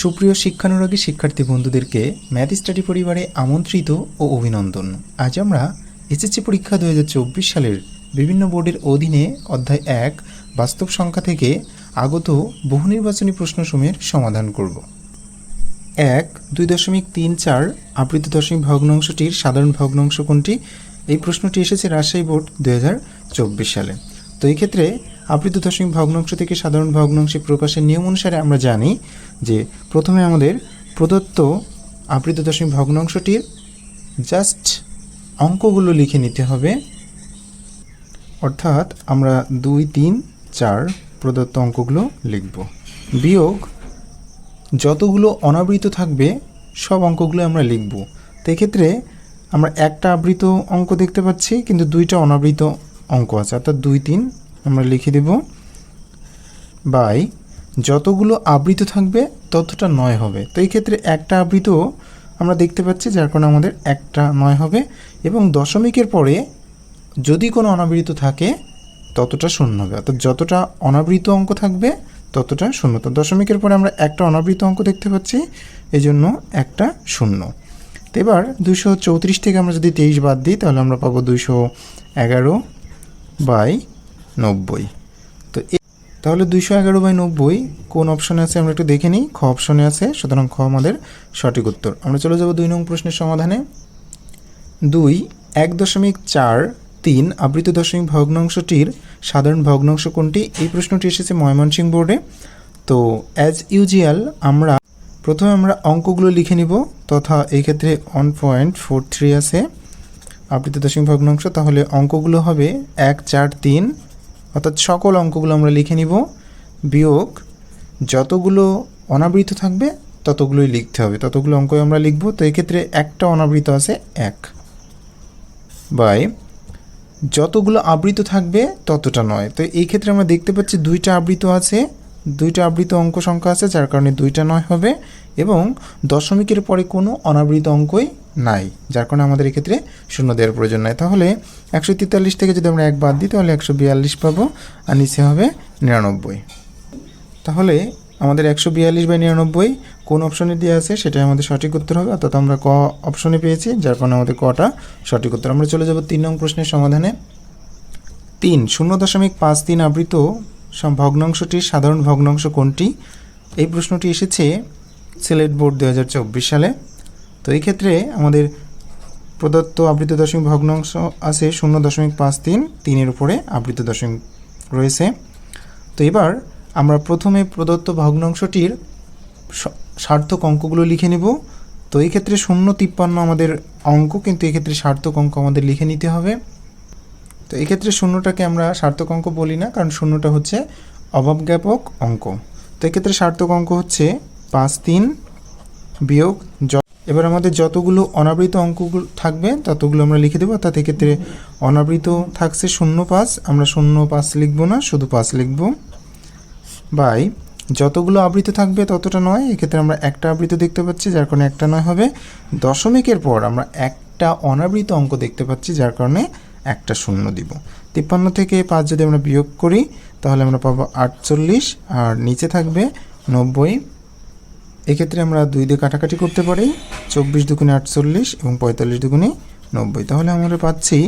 সুপ্রিয় শিক্ষানুরাগী শিক্ষার্থী বন্ধুদেরকে ম্যাথ স্টাডি পরিবারে আমন্ত্রিত ও অভিনন্দন। আজ আমরা এসএসসি পরীক্ষা দু হাজার চব্বিশ সালের বিভিন্ন বোর্ডের অধীনে অধ্যায় এক, বাস্তব সংখ্যা থেকে আগত বহু নির্বাচনী প্রশ্নসমূহের সমাধান করব। এক, দুই দশমিক তিন চার, আবৃত দশমিক ভগ্নাংশটির সাধারণ ভগ্নাংশ কোনটি? এই প্রশ্নটি এসেছে রাজশাহী বোর্ড দু হাজার চব্বিশ সালে। তো এই ক্ষেত্রে আবৃত দশমিক ভগ্নাংশ থেকে সাধারণ ভগ্নাংশে প্রকাশের নিয়ম অনুসারে আমরা জানি যে প্রথমে আমাদের প্রদত্ত আবৃত দশমিক ভগ্নাংশটির জাস্ট অঙ্কগুলো লিখে নিতে হবে। অর্থাৎ আমরা দুই, তিন, চার প্রদত্ত অঙ্কগুলো লিখব। বিয়োগ যতগুলো অনাবৃত থাকবে, সব অঙ্কগুলো আমরা লিখব। এক্ষেত্রে আমরা একটা আবৃত অঙ্ক দেখতে পাচ্ছি, কিন্তু দুইটা অনাবৃত অঙ্ক আছে। অর্থাৎ দুই, তিন আমরা লিখে দেব, বাই, যতগুলো আবৃত থাকবে, ততটা নয় হবে। তো এই ক্ষেত্রে একটা আবৃত আমরা দেখতে পাচ্ছি, যার কারণে আমাদের একটা নয় হবে। এবং দশমিকের পরে যদি কোনো অনাবৃত থাকে, ততটা শূন্য হবে। অর্থাৎ যতটা অনাবৃত অঙ্ক থাকবে, ততটা শূন্য। তো দশমিকের পরে আমরা একটা অনাবৃত অঙ্ক দেখতে পাচ্ছি এই জন্য একটা শূন্য। তো এবার দুশো চৌত্রিশ থেকে আমরা যদি তেইশ বাদ দিই, তাহলে আমরা পাবো দুশো এগারো বাই নব্বই। তো তাহলে দুইশো এগারো বাই নব্বই, কোন অপশনে আছে আমরা একটু দেখে নিই। খ অপশনে আছে, সুতরাং খ আমাদের সঠিক উত্তর। আমরা চলে যাব দুই নং প্রশ্নের সমাধানে। দুই, এক দশমিক চার তিন আবৃত দশমিক ভগ্নাংশটির সাধারণ ভগ্নাংশ কোনটি? এই প্রশ্নটি এসেছে ময়মনসিংহ বোর্ডে। তো অ্যাজ ইউজুয়াল আমরা প্রথমে আমরা অঙ্কগুলো লিখে নিব, তথা এই ক্ষেত্রে ওয়ান পয়েন্ট ফোর থ্রি আছে। আবৃত দশমিক ভগ্নাংশ, তাহলে অঙ্কগুলো হবে এক, চার, তিন অর্থাৎ সকল অঙ্কগুলো আমরা লিখে নিব। বিয়োগ যতগুলো অনাবৃত থাকবে, ততগুলোই লিখতে হবে। ততগুলো অঙ্কই আমরা লিখব। তো এক্ষেত্রে একটা অনাবৃত আছে এক। বাই, যতগুলো আবৃত থাকবে, ততটা নয়। তো এই ক্ষেত্রে আমরা দেখতে পাচ্ছি দুইটা আবৃত আছে। দুইটা আবৃত অঙ্ক সংখ্যা আছে, যার কারণে দুইটা নয় হবে। এবং দশমিকের পরে কোনো অনাবৃত অঙ্কই নাই, যার কারণে আমাদের এক্ষেত্রে শূন্য দেওয়ার প্রয়োজন নাই। তাহলে একশো তেতাল্লিশ থেকে যদি আমরা এক বাদ দিই, তাহলে একশো বিয়াল্লিশ পাবো আর নিচে হবে নিরানব্বই। তাহলে আমাদের একশো বিয়াল্লিশ বাই নিরানব্বই কোন অপশনে দেওয়া আছে? সেটাই আমাদের সঠিক উত্তর হবে। অর্থাৎ আমরা ক অপশনে পেয়েছি, যার কারণে আমাদের কটা সঠিক উত্তর। আমরা চলে যাব তিন নং প্রশ্নের সমাধানে। তিন, শূন্য দশমিক পাঁচ তিন আবৃত ভগ্নাংশটির সাধারণ ভগ্নাংশ কোনটি? এই প্রশ্নটি এসেছে সিলেট বোর্ড দু হাজার চব্বিশ সালে। তো এই ক্ষেত্রে আমাদের প্রদত্ত আবৃত দশমিক ভগ্নাংশ আছে শূন্য দশমিক পাঁচ তিন, তিনের উপরে আবৃত দশমিক রয়েছে। তো এবার আমরা প্রথমে প্রদত্ত ভগ্নাংশটির সার্থক অঙ্কগুলো লিখে নেব। তো এই ক্ষেত্রে শূন্য তিপ্পান্ন আমাদের অঙ্ক, কিন্তু এক্ষেত্রে সার্থক অঙ্ক আমাদের লিখে নিতে হবে। তো এক্ষেত্রে শূন্যটাকে আমরা সার্থক অঙ্ক বলি না, কারণ শূন্যটা হচ্ছে অভাবজ্ঞাপক অঙ্ক। তো এক্ষেত্রে সার্থক অঙ্ক হচ্ছে পাঁচ তিন বিয়োগ এবার আমাদের যতগুলো অনাবৃত অঙ্কগুলো থাকবে, ততগুলো আমরা লিখে দেবো, অর্থাৎ এক্ষেত্রে অনাবৃত থাকছে শূন্য পাঁচ, আমরা শূন্য পাঁচ লিখব না, শুধু পাঁচ লিখব। বাই, যতগুলো আবৃত থাকবে ততটা নয়, এক্ষেত্রে আমরা একটা আবৃত দেখতে পাচ্ছি, যার কারণে একটা নয় হবে। দশমিকের পর আমরা একটা অনাবৃত অঙ্ক দেখতে পাচ্ছি, যার কারণে একটা শূন্য দিব। তিপ্পান্ন থেকে পাঁচ যদি আমরা বিয়োগ করি, তাহলে আমরা পাবো আটচল্লিশ, আর নিচে থাকবে নব্বই। এক্ষেত্রে আমরা দুই দিয়ে কাটাকাটি করতে পারি। চব্বিশ দুগুণে আটচল্লিশ এবং পঁয়তাল্লিশ দুগুণে নব্বই। তাহলে আমরা পাচ্ছি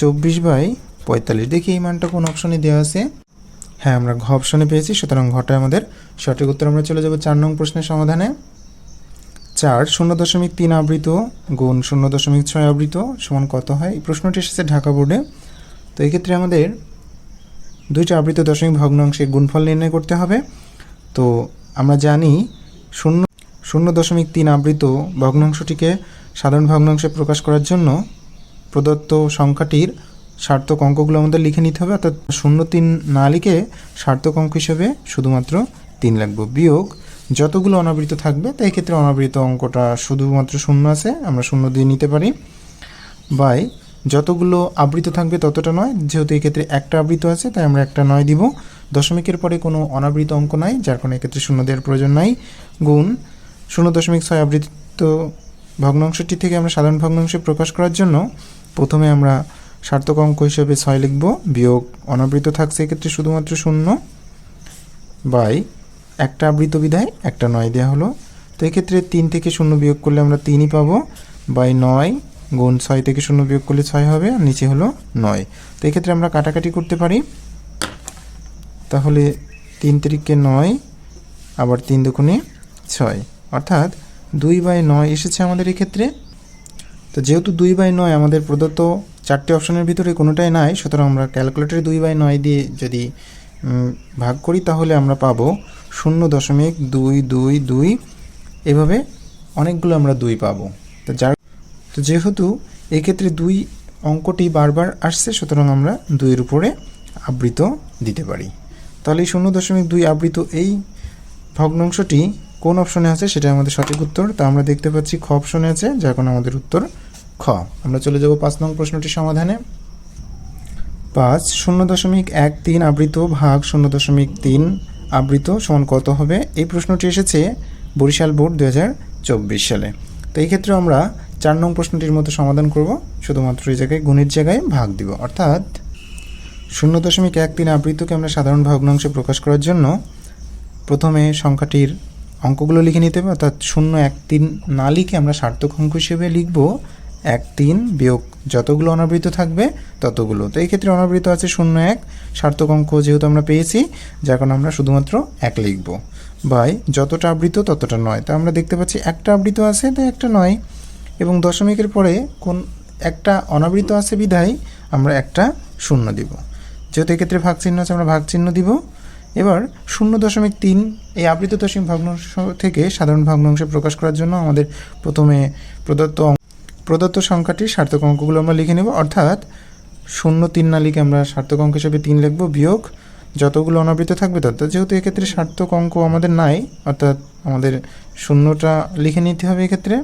চব্বিশ বাই পঁয়তাল্লিশ। দেখি এই মানটা কোন অপশনে দেওয়া আছে। হ্যাঁ আমরা ঘ অপশনে পেয়েছি। সুতরাং ঘটা আমাদের সঠিক উত্তর। আমরা চলে যাব চার নং প্রশ্নের সমাধানে। চার, শূন্য দশমিক তিন আবৃত গুণ শূন্য দশমিক ছয় আবৃত সমান কত হয়? এই প্রশ্নটি এসেছে ঢাকা বোর্ডে তো এক্ষেত্রে আমাদের দুইটা আবৃত দশমিক ভগ্নাংশের গুণফল নির্ণয় করতে হবে। তো আমরা জানি শূন্য শূন্য দশমিক তিন আবৃত ভগ্নাংশটিকে সাধারণ ভগ্নাংশে প্রকাশ করার জন্য প্রদত্ত সংখ্যাটির সার্থক অঙ্কগুলো আমাদের লিখে নিতে হবে, অর্থাৎ শূন্য তিন না লিখে সার্থক অঙ্ক হিসেবে শুধুমাত্র তিন লিখব বিয়োগ যতগুলো অনাবৃত থাকবে, তাই ক্ষেত্রে অনাবৃত অঙ্কটা শুধুমাত্র শূন্য আছে, আমরা শূন্য দিয়ে নিতে পারি। বাই যতগুলো আবৃত থাকবে ততটা নয়। যেহেতু এক্ষেত্রে একটা আবৃত আছে, তাই আমরা একটা নয় দিব। দশমিকের পরে কোনো অনাবৃত অঙ্ক নাই, যার কোনো এক্ষেত্রে শূন্য দেওয়ার প্রয়োজন নাই। গুণ শূন্য দশমিক ছয় আবৃত ভগ্নাংশটি থেকে আমরা সাধারণ ভগ্নাংশে প্রকাশ করার জন্য প্রথমে আমরা সার্থক অঙ্ক হিসেবে ছয় লিখব। বিয়োগ অনাবৃত থাকছে এক্ষেত্রে শুধুমাত্র শূন্য বাই একটা আবৃত বিধায় একটা নয় দেওয়া হলো। তো এক্ষেত্রে তিন থেকে শূন্য বিয়োগ করলে আমরা তিনই পাবো। বাই নয় গুণ ছয় থেকে শূন্য বিয়োগ করলে ছয় হবে, আর নিচে হলো নয়। তো এক্ষেত্রে আমরা কাটাকাটি করতে পারি। তাহলে তিন তিরিককে নয়, আবার তিন দুগুণে ছয়। অর্থাৎ দুই বাই নয় এসেছে আমাদের এক্ষেত্রে। তো যেহেতু দুই বাই নয় আমাদের প্রদত্ত চারটে অপশনের ভিতরে কোনোটাই নাই, সুতরাং আমরা ক্যালকুলেটরে দুই বাই নয় দিয়ে যদি ভাগ করি, তাহলে আমরা পাবো শূন্য দশমিক দুই দুই দুই। এভাবে অনেকগুলো আমরা দুই পাবো। তো যার তো যেহেতু এক্ষেত্রে দুই অঙ্কটি বারবার আসছে, সুতরাং আমরা দুইয়ের উপরে আবৃত দিতে পারি। তাহলে এই শূন্য দশমিক দুই আবৃত এই ভগ্নাংশটি কোন অপশনে আছে সেটা আমাদের সঠিক উত্তর। তা আমরা দেখতে পাচ্ছি খ অপশনে আছে, যার কারণে আমাদের উত্তর খ। আমরা চলে যাব পাঁচ নং প্রশ্নটি সমাধানে। পাঁচ, শূন্য দশমিক এক তিন আবৃত ভাগ শূন্য দশমিক তিন আবৃত সমান কত হবে? এই প্রশ্নটি এসেছে বরিশাল বোর্ড দু সালে। তো এই ক্ষেত্রে আমরা চার নং প্রশ্নটির মতো সমাধান করব। শুধুমাত্র এই জায়গায় গুণের জায়গায় ভাগ দিব। অর্থাৎ শূন্য দশমিক এক তিন আবৃতকে আমরা সাধারণ ভগ্নাংশে প্রকাশ করার জন্য প্রথমে সংখ্যাটির অঙ্কগুলো লিখে নিতে হবে। অর্থাৎ শূন্য এক তিন না লিখে আমরা সার্থক অঙ্ক হিসেবে লিখব। এক তিন বিয়োগ যতগুলো অনাবৃত থাকবে ততগুলো। তো এই ক্ষেত্রে অনাবৃত আছে শূন্য এক। সার্থক অঙ্ক যেহেতু আমরা পেয়েছি, যার কারণে আমরা শুধুমাত্র এক লিখব। বাই, যতটা আবৃত ততটা নয়। তো আমরা দেখতে পাচ্ছি একটা আবৃত আছে, তো একটা নয়। এবং দশমিকের পরে কোন একটা অনাবৃত আছে বিধায় আমরা একটা শূন্য দিব। যেহেতু এক্ষেত্রে ভাগ চিহ্ন আছে, আমরা ভাগ চিহ্ন দিব। এবার শূন্য দশমিক তিন এই আবৃত দশমিক ভগ্নাংশ থেকে সাধারণ ভগ্নাংশে প্রকাশ করার জন্য আমাদের প্রথমে প্রদত্ত প্রদত্ত সংখ্যাটির সার্থক অঙ্কগুলো আমরা লিখে নেব। অর্থাৎ শূন্য তিন না লিখে আমরা সার্থক অঙ্ক হিসেবে তিন লিখব বিয়োগ। যতগুলো অনাবৃত থাকবে তত যেহেতু এক্ষেত্রে সার্থক অঙ্ক আমাদের নাই, অর্থাৎ আমাদের শূন্যটা লিখে নিতে হবে এক্ষেত্রে।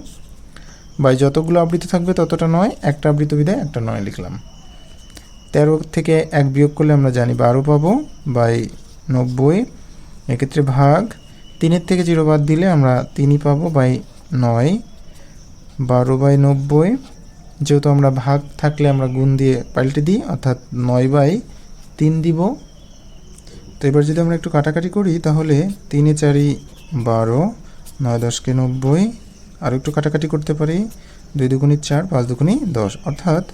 বাই যতগুলো আবৃত থাকবে ততটা নয়, একটা আবৃত বিদায় একটা নয় লিখলাম। তেরো থেকে এক বিয়োগ করলে আমরা জানি বারো পাবো, বাই নব্বই, এক্ষেত্রে ভাগ। তিনের থেকে জিরো বাদ দিলে আমরা তিনই পাবো, বাই নয়, বারো বাই নব্বই। যেহেতু আমরা ভাগ থাকলে আমরা গুণ দিয়ে পাল্টে দিই, অর্থাৎ নয় বাই তিন দিব। তো এবার যদি আমরা একটু কাটাকাটি করি, তাহলে তিনে চারি বারো, নয় দশকে নব্বই আর একটু কাটাকাটি করতে পারি। দুই দুগুণি চার, পাঁচ দুগুণি দশ। অর্থাৎ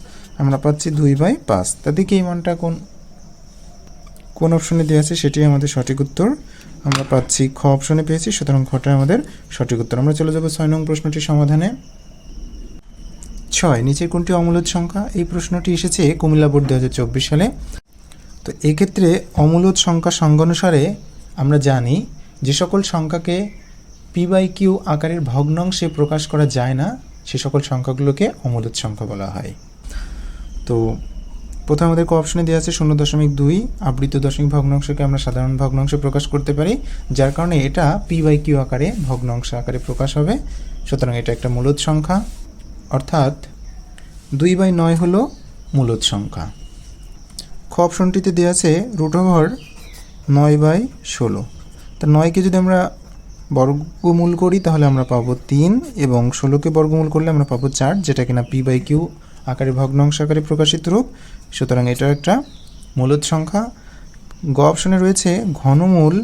আমরা পাচ্ছি দুই বাই পাঁচ। তাদেরকে এই মানটা কোন কোন অপশনে দেওয়া আছে সেটি আমাদের সঠিক উত্তর আমরা পাচ্ছি খ অপশনে পেয়েছি, সুতরাং খটা আমাদের সঠিক উত্তর। আমরা চলে যাব ছয় নং প্রশ্নটির সমাধানে। ছয়, নিচের কোনটি অমূলদ সংখ্যা? এই প্রশ্নটি এসেছে কুমিল্লা বোর্ড দু হাজার চব্বিশ সালে। তো এক্ষেত্রে অমূলদ সংখ্যা সংজ্ঞানুসারে আমরা জানি যে সকল সংখ্যাকে পি বাই কিউ আকারের ভগ্নাংশে প্রকাশ করা যায় না, সে সকল সংখ্যাগুলোকে অমূলদ সংখ্যা বলা হয়। তো প্রথমে আমাদের অপশনে দেওয়া আছে শূন্য দশমিক দুই, আবৃত দশমিক ভগ্নাংশকে আমরা সাধারণ ভগ্নাংশে প্রকাশ করতে পারি, যার কারণে এটা পি বাই কিউ আকারে, ভগ্নাংশ আকারে প্রকাশ হবে। সুতরাং এটা একটা মূলত সংখ্যা। অর্থাৎ দুই বাই নয় হলো মূলত সংখ্যা। খ অপশনটিতে দেওয়া আছে রুট ওভার নয় বাই ষোলো। তা নয়কে যদি আমরা বর্গমূল করি, তাহলে আমরা পাবো তিন এবং ষোলোকে বর্গমূল করলে আমরা পাবো চার, যেটা কিনা পি বাই কিউ আকারে ভগ্নাংশ আকারে প্রকাশিত রূপ। সুতরাং এটা একটা মূলদ সংখ্যা। গ অপশনে রয়েছে ঘনমূল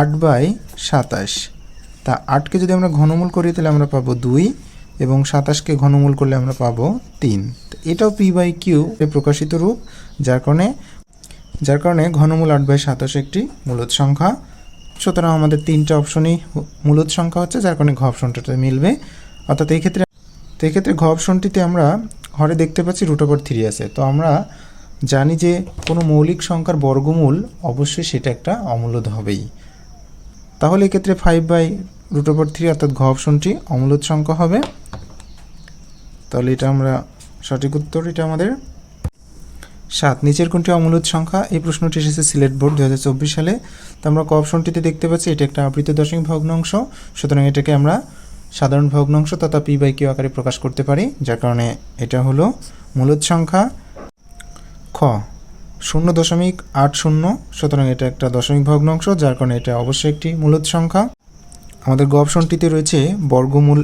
আট বাই সাতাশ। তা আটকে যদি আমরা ঘনমূল করি, তাহলে আমরা পাবো দুই এবং সাতাশকে ঘনমূল করলে আমরা পাবো তিন। এটাও পি বাই কিউ প্রকাশিত রূপ, যার কারণে যার কারণে ঘনমূল আট বাই সাতাশ একটি মূলদ সংখ্যা। সুতরাং আমাদের তিনটা অপশনই মূলদ সংখ্যা হচ্ছে, যার কারণে ঘ মিলবে। অর্থাৎ এই ক্ষেত্রে, তো এই ক্ষেত্রে ঘ অপশনটিতে আমরা ঘরে দেখতে পাচ্ছি রুট ওভার থ্রি আছে। তো আমরা জানি যে কোনো মৌলিক সংখ্যার বর্গমূল অবশ্যই সেটা একটা অমূলদ হবেই। তাহলে এক্ষেত্রে five by root over three অর্থাৎ ঘ অপশনটি সংখ্যা হবে। তাহলে এটা আমরা সঠিক উত্তর, এটা আমাদের সাত। নিচের কোনটি অমূলত সংখ্যা? এই প্রশ্নটি এসেছে সিলেট বোর্ড দু হাজার চব্বিশ সালে। তো আমরা ক অপশনটিতে দেখতে পাচ্ছি, এটা একটা আবৃত দশমিক ভগ্নাংশ। সুতরাং এটাকে আমরা সাধারণ ভগ্নাংশ তথা পি বাই কিউ আকারে প্রকাশ করতে পারি, যার কারণে এটা হলো মূলত সংখ্যা খ। শূন্য দশমিক আট শূন্য, সুতরাং এটা একটা দশমিক ভগ্নাংশ, যার কারণে এটা অবশ্যই একটি মূলত সংখ্যা। আমাদের গ অপশনটিতে রয়েছে বর্গমূল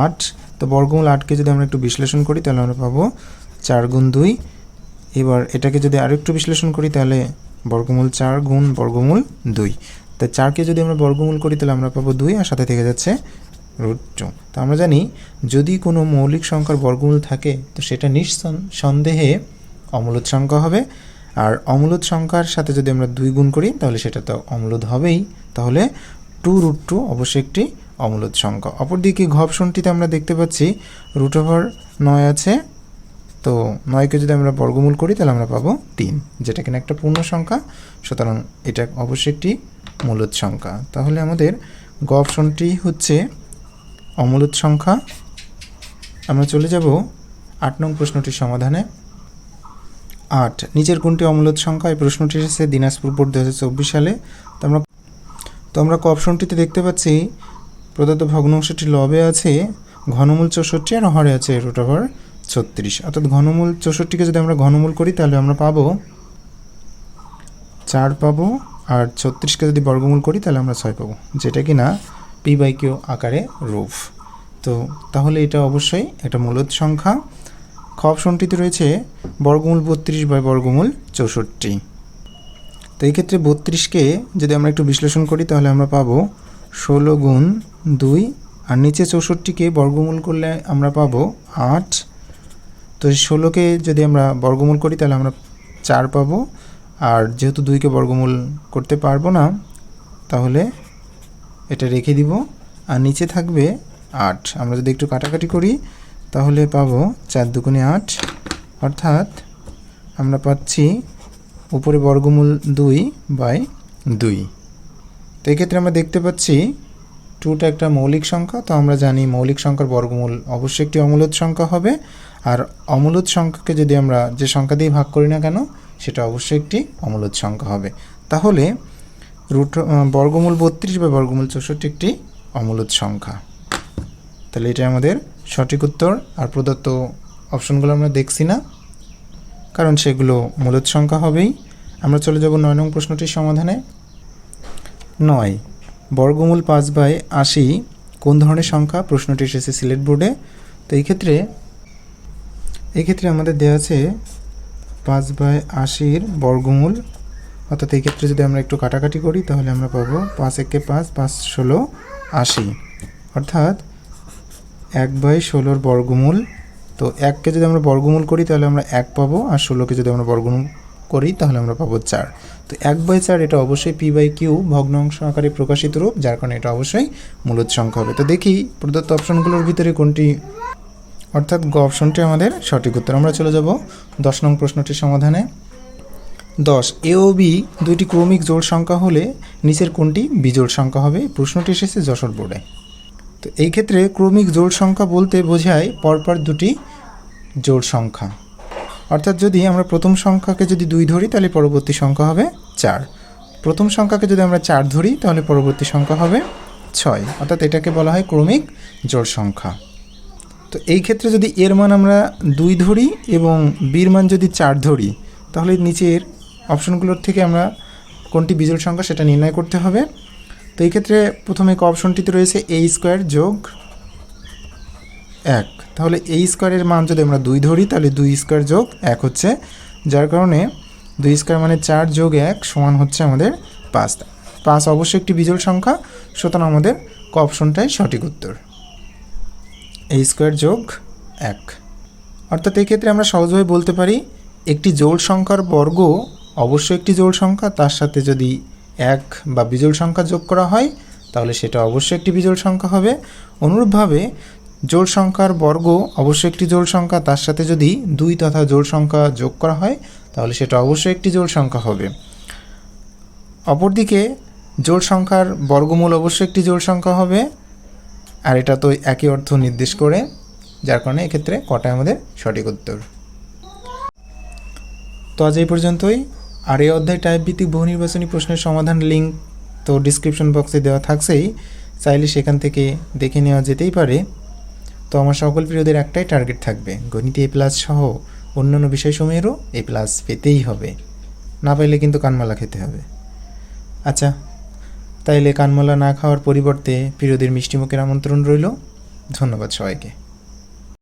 আট। তো বর্গমূল আটকে যদি আমরা একটু বিশ্লেষণ করি, তাহলে আমরা পাবো চার গুণ দুই। এবার এটাকে যদি আরেকটু বিশ্লেষণ করি, তাহলে বর্গমূল চার গুণ বর্গমূল দুই। তাই চারকে যদি আমরা বর্গমূল করি, তাহলে আমরা পাবো দুই, আর সাথে থেকে যাচ্ছে রুট টু। তো আমরা জানি, যদি কোনো মৌলিক সংখ্যার বর্গমূল থাকে, তো সেটা নিঃসন্দেহে অমূলদ সংখ্যা হবে। আর অমূলদ সংখ্যার সাথে যদি আমরা দুই গুণ করি, তাহলে সেটা তো অমূলদ হবেই। তাহলে টু রুট টু অবশ্যই একটি অমূলদ সংখ্যা। অপরদিকে ঘ অপশনটিতে আমরা দেখতে পাচ্ছি, রুট ওভার নয় আছে তো নয়কে যদি আমরা বর্গমূল করি, তাহলে আমরা পাবো তিন, যেটা কিনা একটা পূর্ণ সংখ্যা। সুতরাং এটা অবশ্যই একটি মূলদ সংখ্যা। তাহলে আমাদের গ অপশনটি হচ্ছে অমূলদ সংখ্যা। আমরা চলে যাব আট নং প্রশ্নটির সমাধানে। আট, নিচের কোনটি অমূলদ সংখ্যা? এই প্রশ্নটি এসেছে দিনাজপুর বোর্ড দু চব্বিশ সালে। তো আমরা তো আমরা ক অপশনটিতে দেখতে পাচ্ছি, প্রদত্ত ভগ্নাংশটি লবে আছে, ঘনমূল চৌষট্টি, আর হরে আছে রুট ওভার ছত্রিশ। অর্থাৎ ঘনমূল চৌষট্টিকে যদি আমরা ঘনমূল করি, তাহলে আমরা পাবো চার পাবো, আর ছত্রিশকে যদি বর্গমূল করি, তাহলে আমরা ছয় পাবো, যেটা কি না পি বাই কিউ আকারে রূপ তো তাহলে এটা অবশ্যই একটা মূলদ সংখ্যা। খ অপশনটিতে রয়েছে বর্গমূল বত্রিশ বাই বর্গমূল চৌষট্টি। তো এই ক্ষেত্রে বত্রিশকে যদি আমরা একটু বিশ্লেষণ করি, তাহলে আমরা পাবো ষোলো গুণ দুই, আর নিচে চৌষট্টিকে বর্গমূল করলে আমরা পাবো আট তো ষোলোকে যদি আমরা বর্গমূল করি, তাহলে আমরা চার পাবো। আর যেহেতু দুইকে বর্গমূল করতে পারব না, তাহলে এটা রেখে দিব। আর নিচে থাকবে আট। আমরা যদি একটু কাটাকাটি করি, তাহলে পাবো চার দুগুণে আট। অর্থাৎ আমরা পাচ্ছি উপরে বর্গমূল দুই বাই দুই। তো এক্ষেত্রে আমরা দেখতে পাচ্ছি টুটা একটা মৌলিক সংখ্যা। তো আমরা জানি মৌলিক সংখ্যার বর্গমূল অবশ্যই একটি অমূলত সংখ্যা হবে। আর অমূলদ সংখ্যাকে যদি আমরা যে সংখ্যা দিয়ে ভাগ করি না কেন, সেটা অবশ্যই একটি অমূলদ সংখ্যা হবে। তাহলে রুট বর্গমূল বত্রিশ বা বর্গমূল চৌষট্টি একটি অমূলদ সংখ্যা। তাহলে এটা আমাদের সঠিক উত্তর। আর প্রদত্ত অপশনগুলো আমরা দেখছি না, কারণ সেগুলো মূলদ সংখ্যা হবেই। আমরা চলে যাব নয় নং প্রশ্নটির সমাধানে। নয়, বর্গমূল পাঁচ বাই আশি কোন ধরনের সংখ্যা? প্রশ্নটি এসেছে সিলেট বোর্ডে। তো এই ক্ষেত্রে এই ক্ষেত্রে আমাদের দেওয়া আছে পাঁচ বাই আশির বর্গমূল। অর্থাৎ এই ক্ষেত্রে যদি আমরা একটু কাটাকাটি করি, তাহলে আমরা পাবো পাঁচ একে পাঁচ পাঁচ ষোলো, আশি। অর্থাৎ এক বাই ষোলোর বর্গমূল। তো এককে যদি আমরা বর্গমূল করি, তাহলে আমরা এক পাবো, আর ষোলোকে যদি আমরা বর্গমূল করি, তাহলে আমরা পাবো চার। তো এক বাই চার এটা অবশ্যই পি বাই কিউ ভগ্নাংশ আকারে প্রকাশিত রূপ, যার কারণে এটা অবশ্যই মূলত সংখ্যা হবে। তো দেখি প্রদত্ত অপশনগুলোর ভিতরে কোনটি অর্থাৎ গ অপশনটি আমাদের সঠিক উত্তর। আমরা চলে যাব দশ নং প্রশ্নটির সমাধানে। দশ এ ও বি দুইটি ক্রমিক জোড় সংখ্যা হলে নিচের কোনটি বিজোড় সংখ্যা হবে? প্রশ্নটি এসেছে যশোর বোর্ডে। তো এই ক্ষেত্রে ক্রমিক জোড় সংখ্যা বলতে বোঝায় পরপর দুটি জোড় সংখ্যা। অর্থাৎ যদি আমরা প্রথম সংখ্যাকে যদি দুই ধরি, তাহলে পরবর্তী সংখ্যা হবে চার। প্রথম সংখ্যাকে যদি আমরা চার ধরি, তাহলে পরবর্তী সংখ্যা হবে ছয়। অর্থাৎ এটাকে বলা হয় ক্রমিক জোড় সংখ্যা। তো এই ক্ষেত্রে যদি এর মান আমরা দুই ধরি এবং বির মান যদি চার ধরি, তাহলে নিচের অপশনগুলোর থেকে আমরা কোনটি বিজোড় সংখ্যা সেটা নির্ণয় করতে হবে। তো এই ক্ষেত্রে প্রথমে ক অপশনটিতে রয়েছে এ স্কোয়ার যোগ এক। তাহলে এই স্কোয়ারের মান যদি আমরা দুই ধরি, তাহলে দুই স্কোয়ার যোগ এক হচ্ছে, যার কারণে দুই স্কোয়ার মানে চার যোগ এক সমান হচ্ছে আমাদের পাঁচ। পাঁচ অবশ্যই একটি বিজোড় সংখ্যা, সুতরাং আমাদের ক অপশনটাই সঠিক উত্তর। এই স্কোয়ার যোগ এক। অর্থাৎ এই ক্ষেত্রে আমরা সহজভাবে বলতে পারি, একটি জোড় সংখ্যার বর্গ অবশ্যই একটি জোড় সংখ্যা, তার সাথে যদি এক বা বিজোড় সংখ্যা যোগ করা হয়, তাহলে সেটা অবশ্যই একটি বিজোড় সংখ্যা হবে। অনুরূপভাবে জোড় সংখ্যার বর্গ অবশ্যই একটি জোড় সংখ্যা, তার সাথে যদি দুই তথা জোড় সংখ্যা যোগ করা হয়, তাহলে সেটা অবশ্যই একটি জোড় সংখ্যা হবে। অপরদিকে জোড় সংখ্যার বর্গমূল অবশ্যই একটি জোড় সংখ্যা হবে। আর এটা তো একই অর্থ নির্দেশ করে, যার কারণে এক্ষেত্রে কটা আমাদের সঠিক উত্তর? তো আজ এই পর্যন্তই। আর এই অধ্যায় টাইপ ভিত্তিক বহু নির্বাচনী প্রশ্নের সমাধান লিঙ্ক তো ডিসক্রিপশন বক্সে দেওয়া থাকছেই। চাইলে সেখান থেকে দেখে নেওয়া যেতেই পারে। তো আমার সকল প্রিয়দের একটাই টার্গেট থাকবে, গণিতে এ প্লাস সহ অন্যান্য বিষয়সমূহেরও এ প্লাস পেতেই হবে। না পাইলে কিন্তু কানমালা খেতে হবে। আচ্ছা তাইলে কানমলা না খাওয়ার পরিবর্তে প্রিয়দের মিষ্টিমুখের আমন্ত্রণ রইল। ধন্যবাদ সবাইকে।